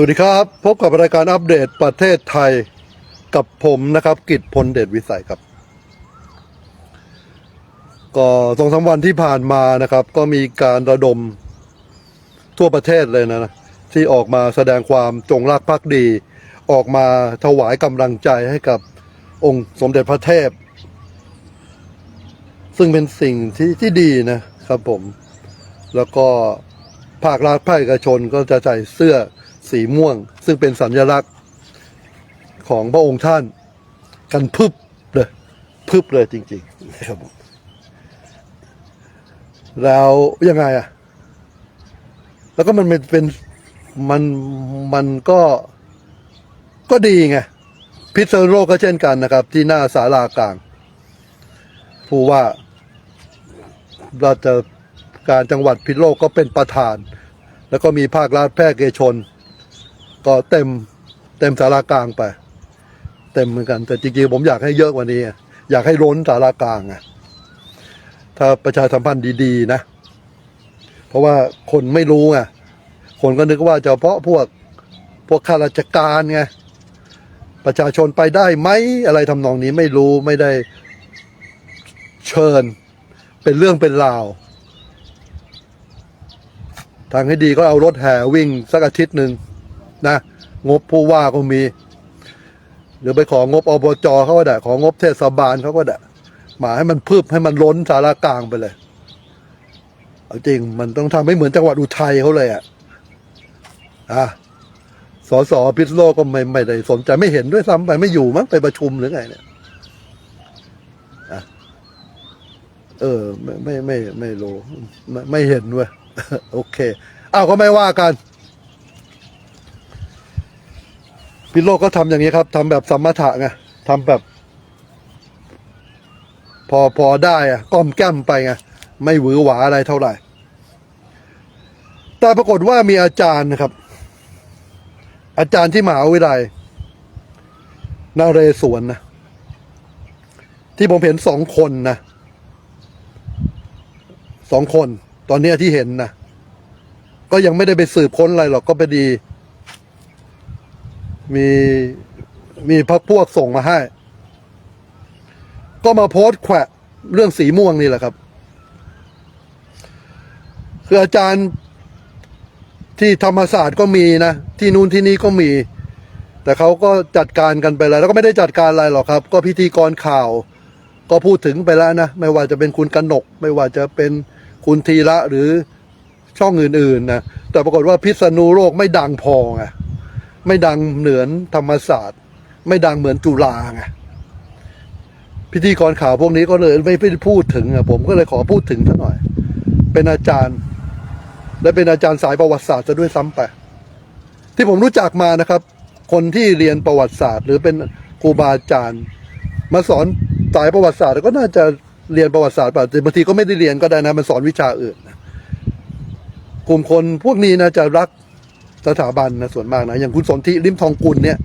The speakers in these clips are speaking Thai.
สวัสดีครับ พบกับรายการอัปเดตประเทศไทยกับผมนะครับ กิตพลเดชวิสัยครับ ก็สองสามวันที่ผ่านมานะครับ ก็มีการระดมทั่วประเทศเลยนะ ที่ออกมาแสดงความจงรักภักดี ออกมาถวายกำลังใจให้กับองค์สมเด็จพระเทพ ซึ่งเป็นสิ่งที่ที่ดีนะครับผม แล้วก็ภาครัฐภาคเอกชนก็จะใส่เสื้อ สีม่วง ซึ่งเป็นสัญลักษณ์ของพระองค์ท่าน กันพึบเลยพึบเลยจริงๆนะครับแล้วยังไงอะแล้วก็มันเป็นเป็นมันมันก็ก็ดีไงพิษณุโลกก็เช่นกันนะครับ ที่หน้าศาลากลาง ผู้ว่าราชการจังหวัดพิษณุโลกก็เป็นประธาน แล้วก็มีภาครัฐแพทย์เกชน ก็เต็มเต็มสารากลางไป เต็มเหมือนกัน แต่จริงๆผมอยากให้เยอะกว่านี้ อยากให้ล้นสารากลางอะถ้าประชาสัมพันธ์ดีๆนะ เพราะว่าคนไม่รู้ไงคนก็นึกว่าเฉพาะพวกพวกข้าราชการไงประชาชนไปได้ไหมอะไรทำนองนี้ไม่รู้ไม่ได้เชิญ เป็นเรื่องเป็นราวทางให้ดีก็เอารถแห่วิ่งสักอาทิตย์หนึ่ง นะ งบผู้ว่าก็มี หรือไปของบอบจเขาก็ได้ ของบเทศบาลเขาก็ได้มาให้มันพืบให้มันล้นสารากลางไปเลย เอาจริงมันต้องทำให้เหมือนจังหวัดอุทัยเขาเลยอะอะสสพิษโลกก็ไม่ไม่ได้สนใจไม่เห็นด้วยซ้ำไปไม่อยู่มั้งไปประชุมหรือไงเนี่ยอเออ ไม่ไม่ไม่ไม่รู้ไม่ไม่เห็นเว้ยโอเคอ้าวก็ไม่ว่ากัน พิโลกก็ทำอย่างนี้ครับทำแบบสมถะไงทำแบบ พอพอได้อะก้อมแก้มไปไงไม่หวือหวาอะไรเท่าไหร่ แต่ปรากฏว่ามีอาจารย์นะครับ อาจารย์ที่มหาวิทยาลัยนาเรศวรนะที่ผมเห็นสองคนนะสองคน ตอนนี้ที่เห็นนะก็ยังไม่ได้ไปสืบค้นอะไรหรอกก็ไปดี มีมีพักพวกส่งมาให้ ก็มาโพสต์แขวะเรื่องสีม่วงนี่แหละครับ คืออาจารย์ที่ธรรมศาสตร์ก็มีนะ ที่นู่นที่นี่ก็มี แต่เขาก็จัดการกันไปแล้ว แล้วก็ไม่ได้จัดการอะไรหรอกครับ ก็พิธีกรข่าว ก็พูดถึงไปแล้วนะ ไม่ว่าจะเป็นคุณกนก ไม่ว่าจะเป็นคุณธีระหรือช่องอื่นๆนะ แต่ปรากฏว่าพิษณุโลกไม่ดังพอไง ไม่ดังเหนือนธรรมศาสตร์ ไม่ดังเหมือนจุฬาไงพิธีกรข่าวพวกนี้ก็เลยไม่ได้พูดถึงอะผมก็เลยขอพูดถึงซะหน่อย เป็นอาจารย์ และเป็นอาจารย์สายประวัติศาสตร์จะด้วยซ้ำไปที่ผมรู้จักมานะครับ คนที่เรียนประวัติศาสตร์ หรือเป็นครูบาอาจารย์ มาสอนสายประวัติศาสตร์ก็น่าจะเรียนประวัติศาสตร์ป่ะแต่บางทีก็ไม่ได้เรียนก็ได้นะมันสอนวิชาอื่นกลุ่มคนพวกนี้นะจะรัก สถาบันนะส่วนมากนะอย่างคุณสนธิริมทองกุลเนี่ย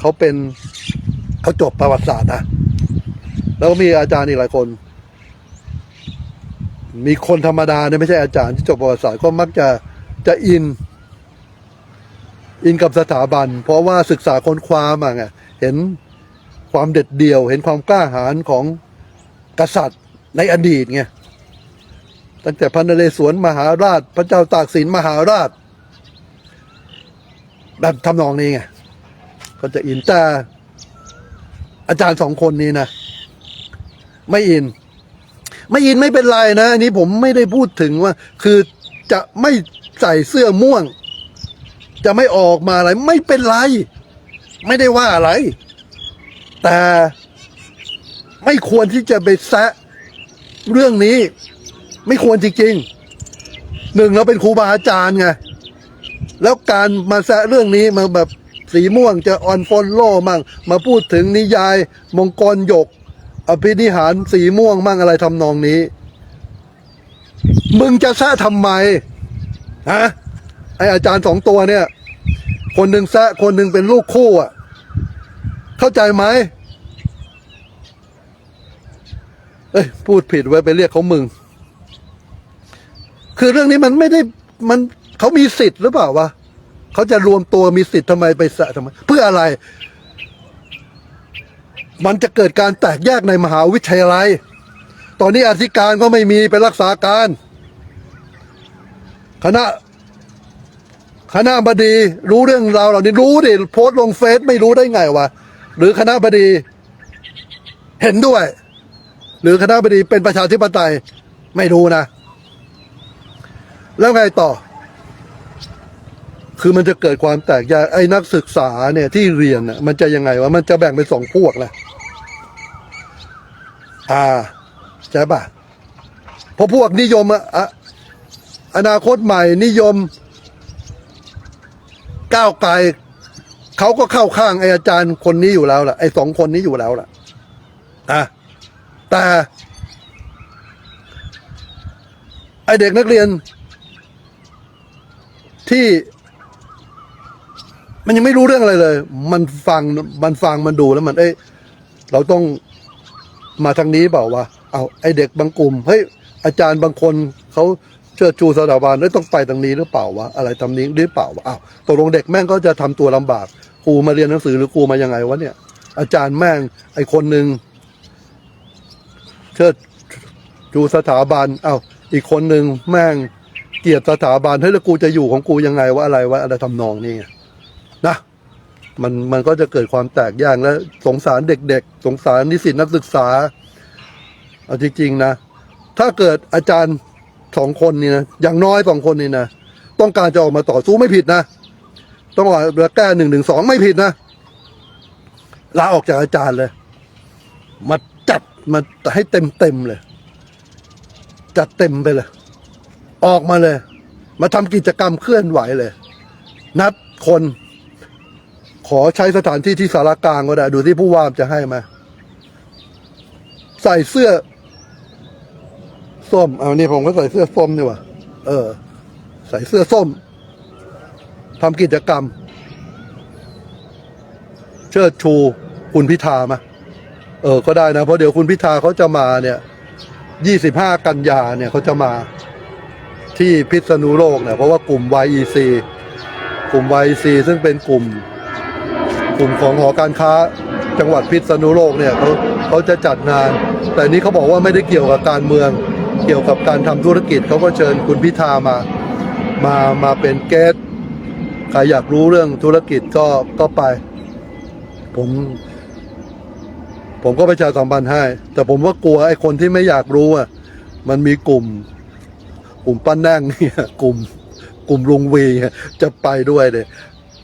เขาเป็นเขาจบประวัติศาสตร์นะแล้วก็มีอาจารย์อีกหลายคน มีคนธรรมดาเนี่ยไม่ใช่อาจารย์ที่จบประวัติศาสตร์ก็มักจะจะอิน อินกับสถาบัน เพราะว่าศึกษาค้นคว้ามาไงเห็นความเด็ดเดี่ยว เห็นความกล้าหาญของกษัตริย์ในอดีตไงตั้งแต่พันนเรศวรมหาราช พระเจ้าตากสินมหาราช แบบทำนองนี้ไงก็จะอินแต่อาจารย์สองคนนี้นะไม่อิน ไม่อินไม่เป็นไรนะอันนี้ผมไม่ได้พูดถึงว่า คือจะไม่ใส่เสื้อม่วง จะไม่ออกมาอะไร ไม่เป็นไร ไม่ได้ว่าอะไร แต่ไม่ควรที่จะไปแซะเรื่องนี้ ไม่ควรจริงๆหนึ่งเราเป็นครูบาอาจารย์ไง แล้วการมาแซะเรื่องนี้มาแบบสีม่วงจะออนฟอนโลมั่งมาพูดถึงนิยายมงกรหยก อภินิหารสีม่วงมั่งอะไรทำนองนี้ มึงจะแซะทำไมฮะไออาจารย์สองตัวเนี่ย คนหนึ่งแซะคนหนึ่งเป็นลูกคู่อะ เข้าใจไหมเอ้ยพูดผิดไว้ไปเรียกเขามึง คือเรื่องนี้มันไม่ได้มัน เขามีสิทธิ์หรือเปล่าวะเขาจะรวมตัวมีสิทธิ์ทำไมไปสะทำไมเพื่ออะไร มันจะเกิดการแตกแยกในมหาวิทยาลัย ตอนนี้อธิการก็ไม่มีเป็นรักษาการ คณะคณะบดีรู้เรื่องราวเหล่านี้รู้ดิโพสต์ลงเฟซไม่รู้ได้ไงวะหรือคณะบดีเห็นด้วย หรือคณะบดีเป็นประชาธิปไตยไม่รู้นะ แล้วไงต่อ คือมันจะเกิดความแตกแยกไอ้นักศึกษาเนี่ยที่เรียนน่ะมันจะยังไงวะมันจะแบ่งเป็นสองพวกนะอ่าใช่ปะเพราะพวกนิยมอะออนาคตใหม่นิยม ก้าวไกลเขาก็เข้าข้างไอ้อาจารย์คนนี้อยู่แล้วล่ะไอ้สองคนนี้อยู่แล้วล่ะอะแต่ไอเด็กนักเรียนที่ มันยังไม่รู้เรื่องอะไรเลย มันฟังมันฟังมันดูแล้วมันเอ้ยเราต้องมาทางนี้เปล่าวะเอาไอเด็กบางกลุ่มเฮ้ยอาจารย์บางคนเขาเชิดชูสถาบันเอ้ยต้องไปทางนี้หรือเปล่าวะอะไรทำนี้หรือเปล่าวะอ้าวตกลงเด็กแม่งก็จะทำตัวลำบากครูมาเรียนหนังสือหรือครูมายังไงวะเนี่ย อาจารย์แม่งไอคนหนึ่งเชิดดูสถาบันเอา้าอีกคนหนึ่งแม่งเกลียดสถาบันเฮ้ยแล้วกูจะอยู่ของกูยังไงว่าอะไรว่าอะไรทำนองนี่ มันมันก็จะเกิดความแตกแยกและสงสารเด็กๆ สงสารนิสิตนักศึกษา เอาจริงๆนะ ถ้าเกิดอาจารย์สองคนนี่นะอย่างน้อยสองคนนี่นะต้องการจะออกมาต่อสู้ไม่ผิดนะ ต้องออกมาแก้หนึ่งหนึ่งสองไม่ผิดนะลาออกจากอาจารย์เลย มาจัดมาให้เต็มเต็มเลย จัดเต็มไปเลย ออกมาเลย มาทำกิจกรรมเคลื่อนไหวเลย นัดคน ขอใช้สถานที่ที่สารกลางก็ได้ ดูที่ผู้ว่าจะให้มาใส่เสื้อ ส้มเอานี่ผมก็ใส่เสื้อส้มนี่ว่าเออ ใส่เสื้อส้มทำกิจกรรม เชิดชูคุณพิธามา เออ ก็ได้นะ เพราะเดี๋ยวคุณพิธาเขาจะมาเนี่ยยี่สิบห้ากันยาเนี่ยเขาจะมาที่พิษณุโลกเนี่ยเพราะว่ากลุ่ม YEC กลุ่ม YEC ซึ่งเป็นกลุ่ม กลุ่มของหอการค้าจังหวัดพิษณุโลกเนี่ยเขาเขาจะจัดงาน แต่นี้เขาบอกว่าไม่ได้เกี่ยวกับการเมือง เกี่ยวกับการทำธุรกิจเขาก็เชิญคุณพิธามามามาเป็นเกสใครอยากรู้เรื่องธุรกิจก็ก็ไป ผม ผมก็ประชาสัมพันธ์ให้ แต่ผมว่ากลัวไอ้คนที่ไม่อยากรู้อะมันมีกลุ่ม กลุ่มป้าแน่งเนี่ยกลุ่ม กลุ่มลุงวีเว่ยจะไปด้วยเลย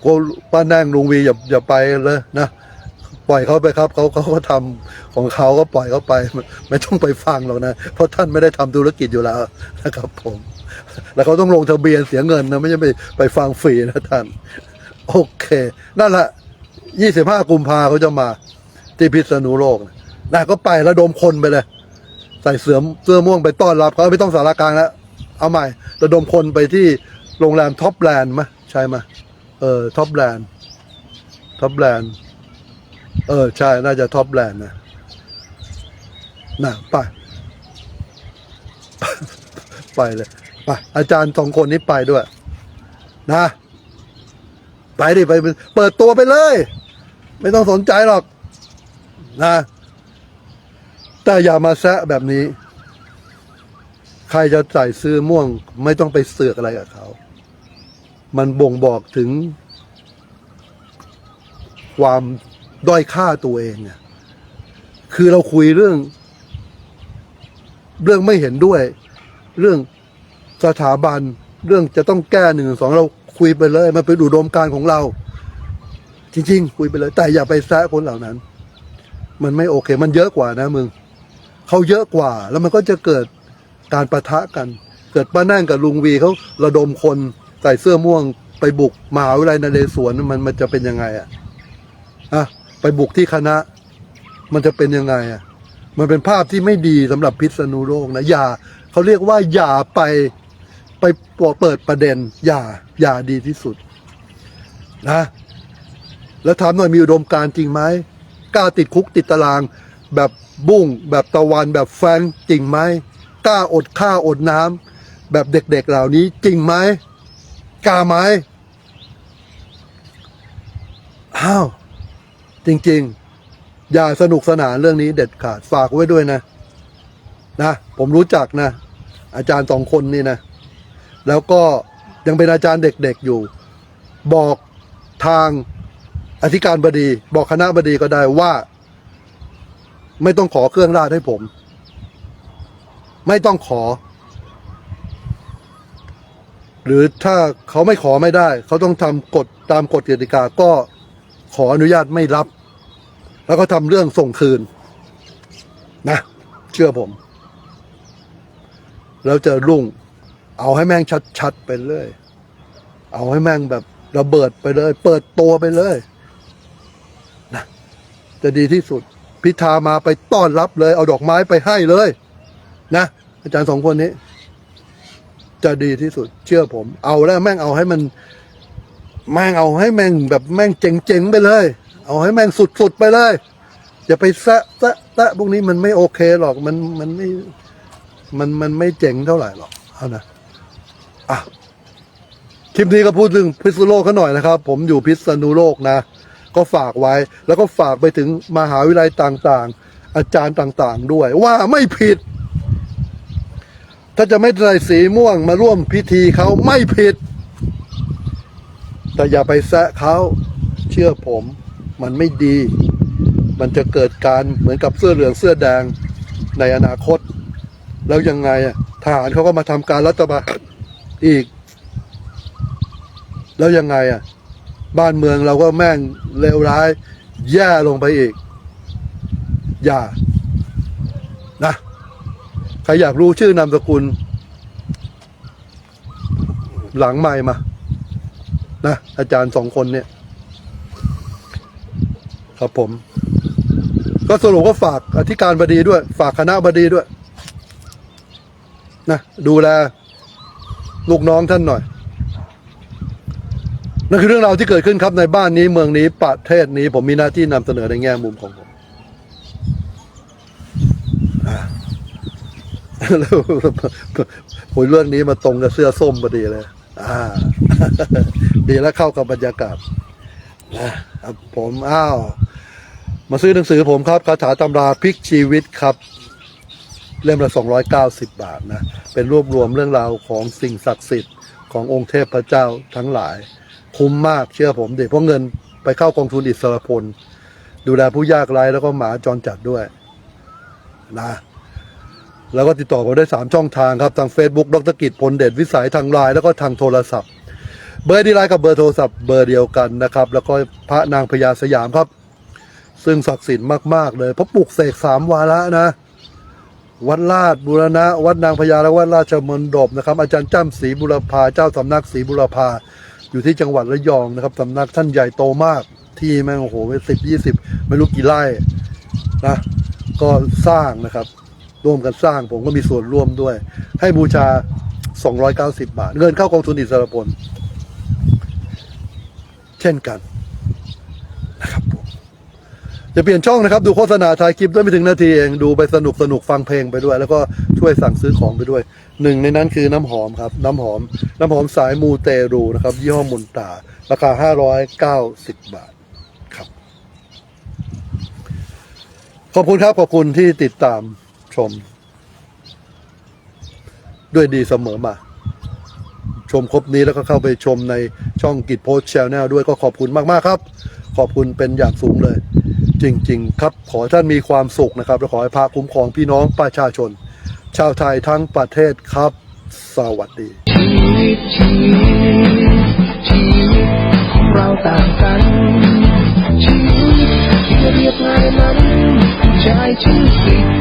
ก็ป้าแน่งลุงวีอย่าอย่าไปเลยนะปล่อยเขาไปครับเขาเขาก็ทำของเขาก็ปล่อยเขาไป ไม่ต้องไปฟังหรอกนะ เพราะท่านไม่ได้ทำธุรกิจอยู่แล้วนะครับ ผม แล้วเขาต้องลงทะเบียนเสียเงินนะไม่ใช่ไปไปฟังฟรีนะท่าน โอเค นั่นแหละยี่สิบห้ากุมภาเขาจะมา ที่พิษณุโลกนะก็ไประดมคนไปเลย ใส่เสื้อเสื้อม่วงไปต้อนรับเขาไม่ต้องสารกลางแล้วเอาใหม่ ระดมคนไปที่โรงแรมท็อปแลนด์มะใช่ไหม เออท็อปแลนด์ท็อปแลนด์เออ ใช่ น่าจะท็อปแลนด์นะน่ะไป ไปเลยไปอาจารย์สองคนนี้ไปด้วย นะ ไปดิไปไปเปิดตัวไปเลย ไม่ต้องสนใจหรอก นะ แต่อย่ามาแซะแบบนี้ ใครจะใส่เสื้อม่วง ไม่ต้องไปเสือกอะไรกับเขา มันบ่งบอกถึง ความด้อยค่าตัวเองเนี่ยคือเราคุยเรื่อง เรื่องไม่เห็นด้วย เรื่องสถาบัน เรื่องจะต้องแก้หนึ่งสองเราคุยไปเลย มันเป็นอุดมการของเรา จริง ๆ คุยไปเลย แต่อย่าไปแซะคนเหล่านั้น มันไม่โอเค มันเยอะกว่านะมึงเขาเยอะกว่า แล้วมันก็จะเกิดการประทะกัน เกิดป้านั่งกับลุงวีเขาระดมคน ใส่เสื้อม่วงไปบุกมหาวิทยาลัยนเรศวรมันมันจะเป็นยังไงอะอะไปบุกที่คณะ มันจะเป็นยังไงอะมันเป็นภาพที่ไม่ดีสำหรับพิษณุโลกนะอย่าเขาเรียกว่าอย่าไปไปเปิดประเด็น อย่าอย่าดีที่สุด นะ แล้วถามหน่อยมีอุดมการจริงไหมกล้าติดคุกติดตาราง แบบบุ้งแบบตะวันแบบแฟงจริงไหมกล้าอดข้าอดน้ำแบบเด็กๆเหล่านี้จริงไหม กล้าไหมอ้าว จริง ๆ อย่าสนุกสนานเรื่องนี้เด็ดขาดฝากไว้ด้วยนะ นะ ผมรู้จักนะ อาจารย์สองคนนี่นะ แล้วก็ยังเป็นอาจารย์เด็ก ๆ อยู่ บอกทางอธิการบดี บอกคณะบดีก็ได้ว่า ไม่ต้องขอเครื่องราชให้ผม ไม่ต้องขอ หรือถ้าเขาไม่ขอไม่ได้ เขาต้องทำกฎตามกฎกติกาก็ขออนุญาตไม่รับ แล้วก็ทำเรื่องส่งคืน นะ เชื่อผม แล้วจะรุ่ง เอาให้แม่งชัดๆไปเลย เอาให้แม่งแบบระเบิดไปเลย เปิดตัวไปเลยนะจะดีที่สุด พิธามาไปต้อนรับเลย เอาดอกไม้ไปให้เลย นะ อาจารย์สองคนนี้ จะดีที่สุด เชื่อผม เอาแล้วแม่งเอาให้มัน แม่งเอาให้แม่งแบบแม่งเจ๋งๆไปเลย เอาให้แม่งสุดๆไปเลยอย่าไปแซะแซะแซะพวกนี้มันไม่โอเคหรอกมันมันไม่มันมันไม่เจ๋งเท่าไหร่หรอกเอานะอะคลิปนี้ก็พูดถึงพิษณุโลกเขาหน่อยนะครับ ผมอยู่พิษณุโลกนะ ก็ฝากไว้ แล้วก็ฝากไปถึงมหาวิทยาลัยต่างๆ อาจารย์ต่างๆ ด้วย ว่าไม่ผิด ถ้าจะไม่ใส่สีม่วงมาร่วมพิธีเขาไม่ผิด แต่อย่าไปแซะเขาเชื่อผม มันไม่ดี มันจะเกิดการเหมือนกับเสื้อเหลืองเสื้อแดงในอนาคต แล้วยังไงอะทหารเขาก็มาทำการรัฐประหารอีก แล้วยังไงอะ บ้านเมืองเราก็แม่งเลวร้าย แย่ลงไปอีก อย่า ใครอยากรู้ชื่อนามสกุล หลังไม่มา นะ อาจารย์สองคนเนี่ย ครับผม ก็สรุปก็ฝากอธิการบดีด้วย ฝากคณะบดีด้วย นะ ดูแล ลูกน้องท่านหน่อยนั่นคือเรื่องราวที่เกิดขึ้นครับในบ้านนี้เมืองนี้ประเทศนี้ ผมมีหน้าที่นำเสนอในแง่มุมของผมอะ แล้วโอ้ยเรื่องนี้มาตรงกับเสื้อส้มพอดีเลย อ่า ดีแล้วเข้ากับบรรยากาศนะครับผมอ้าวมาซื้อหนังสือผมครับคาถาตำราพลิกชีวิตครับ เล่มละ 290 บาทนะ เป็นรวบรวมเรื่องราวของสิ่งศักดิ์สิทธิ์ขององค์เทพพระเจ้าทั้งหลาย คุ้มมากเชื่อผมเด็กเพราะเงินไปเข้ากองทุนอิสรพล ดูแลผู้ยากไร้แล้วก็หมาจรจัดด้วย นะ แล้วก็ติดต่อผมได้ 3 ช่องทางครับ ทาง Facebook ดรกิจพลเดชวิสัยทางไลน์แล้วก็ทางโทรศัพท์ เบอร์ดีไลน์กับเบอร์โทรศัพท์เบอร์เดียวกันนะครับ แล้วก็พระนางพญาสยามครับ ซึ่งศักดิ์สิทธิ์มาก ๆ เลยเพราะปลูกเสกสามวาระนะ วัดลาดบุรณะ วัดนางพญาและวัดราชมนดบนะครับ อาจารย์จ้ำศรีบุรพาเจ้าสำนักศรีบุรพาอยู่ที่จังหวัดระยองนะครับสำนักท่านใหญ่โตมาก ที่แม่งโอ้โหเป็นสิบยี่สิบไม่รู้กี่ไร่นะก็สร้างนะครับ ร่วมกันสร้าง ผมก็มีส่วนร่วมด้วย ให้บูชา 290 บาท เงินเข้ากองทุนอิสรพลเช่นกันนะครับผมจะเปลี่ยนช่องนะครับ ดูโฆษณาถ่ายคลิปด้วยไม่ถึงนาทีเองดูไปสนุกสนุกฟังเพลงไปด้วย แล้วก็ช่วยสั่งซื้อของไปด้วยหนึ่งในนั้นคือน้ำหอมครับ น้ำหอม น้ำหอมสายมูเตรูนะครับ ยี่ห้อมุนตา ราคา 590 บาทครับ ขอบคุณครับ ขอบคุณที่ติดตาม ชม ด้วยดีเสมอมา ชมครบนี้แล้วก็เข้าไปชมในช่องกิจโพสต์ชแนลด้วยก็ขอบคุณมาก ๆ ครับ ขอบคุณเป็นอย่างสูงเลย จริง ๆ ครับ ขอท่านมีความสุขนะครับและขอให้พาคุ้มครองพี่น้องประชาชน ชาวไทยทั้งประเทศครับ สวัสดีชีวิตชีวิตชีวิตของเราต่างกันชีวิตที่เรียบง่ายนั้นใช้ชื่อสิ